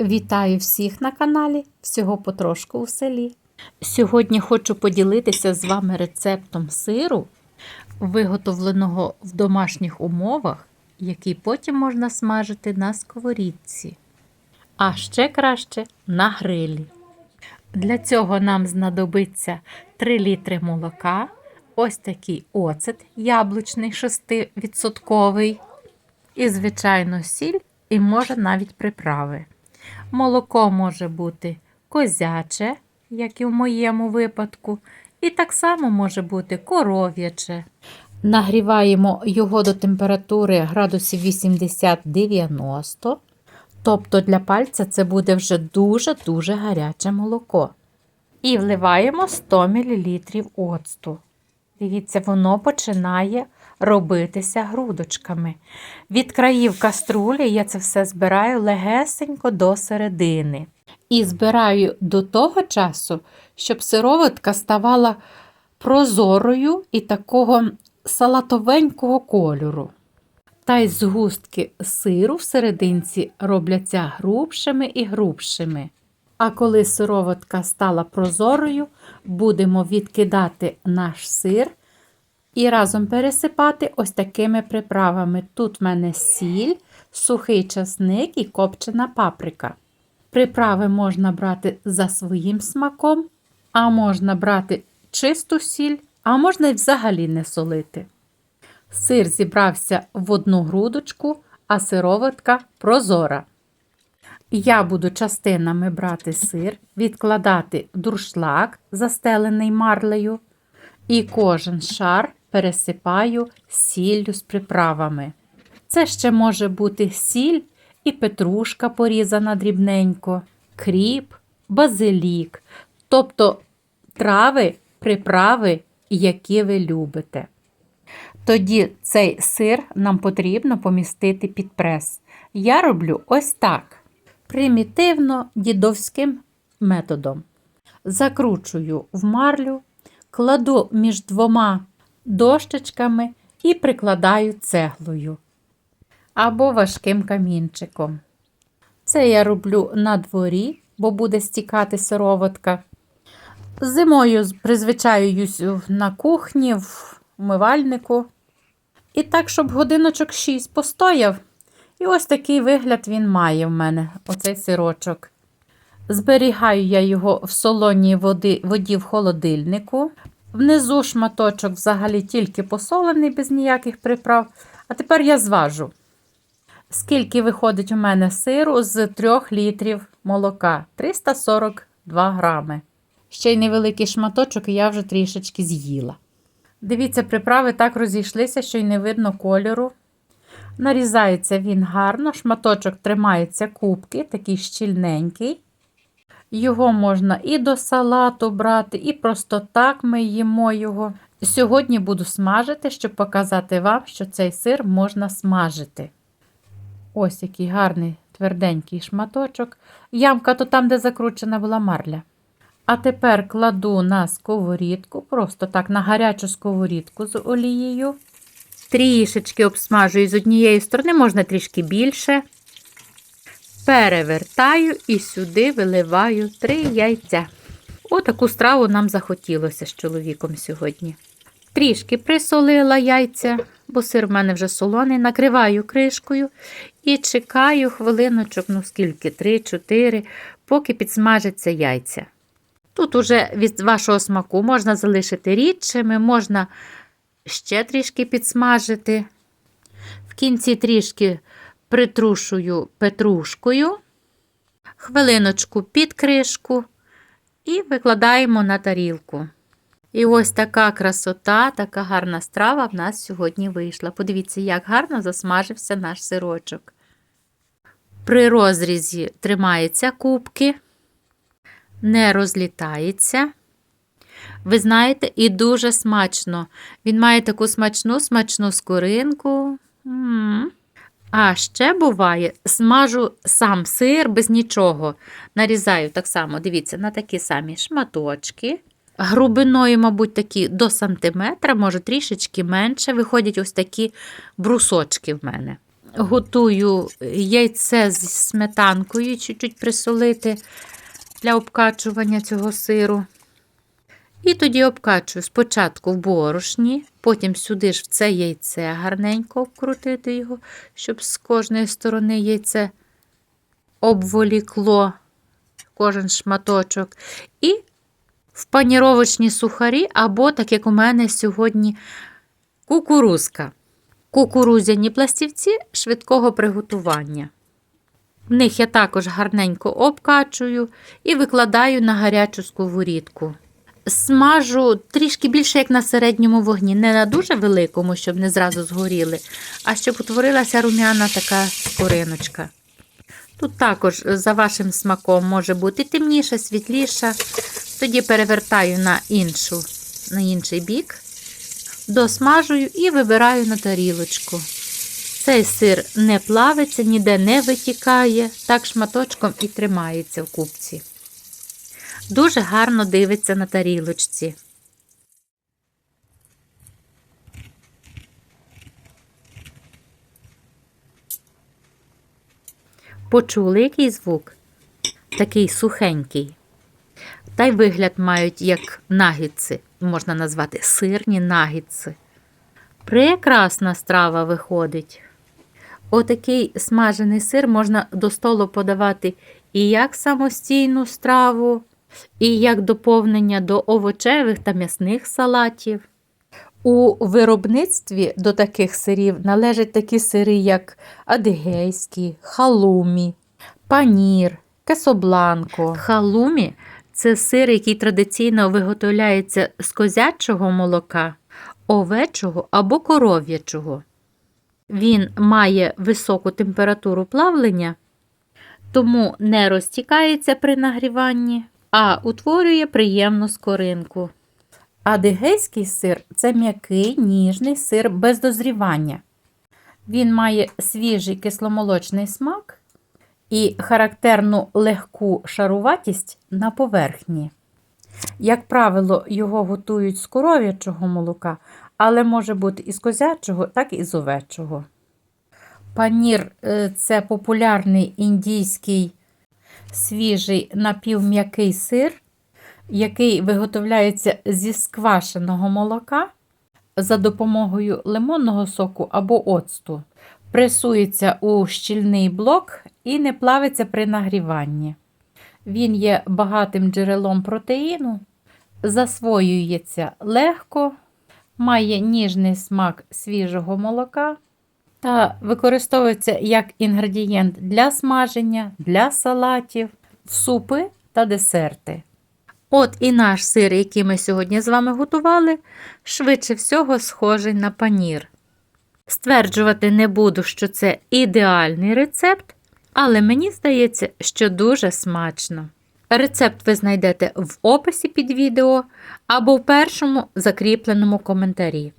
Вітаю всіх на каналі Всього потрошку у селі. Сьогодні хочу поділитися з вами рецептом сиру, виготовленого в домашніх умовах, який потім можна смажити на сковорідці. А ще краще на грилі. Для цього нам знадобиться 3 літри молока, ось такий оцет яблучний 6%, і, звичайно, сіль, і може навіть приправи. Молоко може бути козяче, як і в моєму випадку, і так само може бути коров'яче. Нагріваємо його до температури градусів 80-90. Тобто для пальця це буде вже дуже-дуже гаряче молоко. І вливаємо 100 мл оцту. Дивіться, воно починає робитися грудочками. Від країв каструлі я це все збираю легесенько до середини. І збираю до того часу, щоб сироватка ставала прозорою і такого салатовенького кольору. Та й згустки сиру в робляться грубшими і грубшими. А коли сироватка стала прозорою, будемо відкидати наш сир і разом пересипати ось такими приправами. Тут в мене сіль, сухий часник і копчена паприка. Приправи можна брати за своїм смаком, а можна брати чисту сіль, а можна й взагалі не солити. Сир зібрався в одну грудочку, а сироватка прозора. Я буду частинами брати сир, відкладати в дуршлаг, застелений марлею, і кожен шар пересипаю сіллю з приправами. Це ще може бути сіль і петрушка порізана дрібненько, кріп, базилік, тобто трави, приправи, які ви любите. Тоді цей сир нам потрібно помістити під прес. Я роблю ось так. Примітивно дідовським методом. Закручую в марлю, кладу між двома дощечками і прикладаю цеглою або важким камінчиком. Це я роблю на дворі, бо буде стікати сироватка. Зимою призвичаюсь на кухні, в умивальнику. І так, щоб годиночок 6 постояв. І ось такий вигляд він має в мене, оцей сирочок. Зберігаю я його в солоній воді, воді в холодильнику. Внизу шматочок взагалі тільки посолений, без ніяких приправ. А тепер я зважу, скільки виходить у мене сиру з 3 літрів молока 342 грами. Ще й невеликий шматочок, і я вже трішечки з'їла. Дивіться, приправи так розійшлися, що й не видно кольору. Нарізається він гарно, шматочок тримається кубки, такий щільненький. Його можна і до салату брати, і просто так ми їмо його. Сьогодні буду смажити, щоб показати вам, що цей сир можна смажити. Ось який гарний тверденький шматочок. Ямка то там, де закручена була марля. А тепер кладу на сковорідку, просто так на гарячу сковорідку з олією. Трішечки обсмажую з однієї сторони, можна трішки більше. Перевертаю і сюди виливаю три яйця. Отаку страву нам захотілося з чоловіком сьогодні. Трішки присолила яйця, бо сир в мене вже солоний, накриваю кришкою і чекаю хвилиночок, ну скільки, 3-4, поки підсмажаться яйця. Тут уже від вашого смаку можна залишити рідшими, можна ще трішки підсмажити. В кінці трішки притрушую петрушкою, хвилиночку під кришку і викладаємо на тарілку. І ось така красота, така гарна страва в нас сьогодні вийшла. Подивіться, як гарно засмажився наш сирочок. При розрізі тримаються кубки, не розлітається. Ви знаєте, і дуже смачно. Він має таку смачну, смачну скоринку. М -м -м. А ще буває, смажу сам сир без нічого. Нарізаю так само, дивіться, на такі самі шматочки. Грубиною, мабуть, такі до сантиметра, може трішечки менше. Виходять ось такі брусочки в мене. готую яйце з сметанкою, чуть-чуть присолити для обкачування цього сиру. І тоді обкачую спочатку в борошні, потім сюди ж в це яйце гарненько обкрутити його, щоб з кожної сторони яйце обволікло кожен шматочок. І в паніровочні сухарі, або, так як у мене сьогодні, кукурузка. Кукурузяні пластівці швидкого приготування. В них я також гарненько обкачую і викладаю на гарячу сковорідку. Смажу трішки більше, як на середньому вогні, не на дуже великому, щоб не зразу згоріли, а щоб утворилася рум'яна така скориночка. Тут також за вашим смаком може бути темніша, світліша. Тоді перевертаю на, іншу, на інший бік, досмажую і вибираю на тарілочку. Цей сир не плавиться, ніде не витікає, так шматочком і тримається в купці. Дуже гарно дивиться на тарілочці. Почули який звук? Такий сухенький. Та й вигляд мають як нагідці, можна назвати сирні нагідці. Прекрасна страва виходить. Отакий смажений сир можна до столу подавати і як самостійну страву, і як доповнення до овочевих та м'ясних салатів. У виробництві до таких сирів належать такі сири, як адигейські, халумі, панір, кесобланко. Халумі це сир, який традиційно виготовляється з козячого молока, овечого або коров'ячого. Він має високу температуру плавлення, тому не розтікається при нагріванні, а утворює приємну скоринку. Адигейський сир це м'який ніжний сир без дозрівання. Він має свіжий кисломолочний смак і характерну легку шаруватість на поверхні. Як правило, його готують з коров'ячого молока, але може бути і з козячого, так і з овечого. Панір е, це популярний індійський свіжий напівм'який сир, який виготовляється зі сквашеного молока за допомогою лимонного соку або оцту. Пресується у щільний блок і не плавиться при нагріванні. Він є багатим джерелом протеїну, засвоюється легко, має ніжний смак свіжого молока та використовується як інгредієнт для смаження, для салатів, супи та десерти. От і наш сир, який ми сьогодні з вами готували, швидше всього схожий на панір. Стверджувати не буду, що це ідеальний рецепт, але мені здається, що дуже смачно. Рецепт ви знайдете в описі під відео або в першому закріпленому коментарі.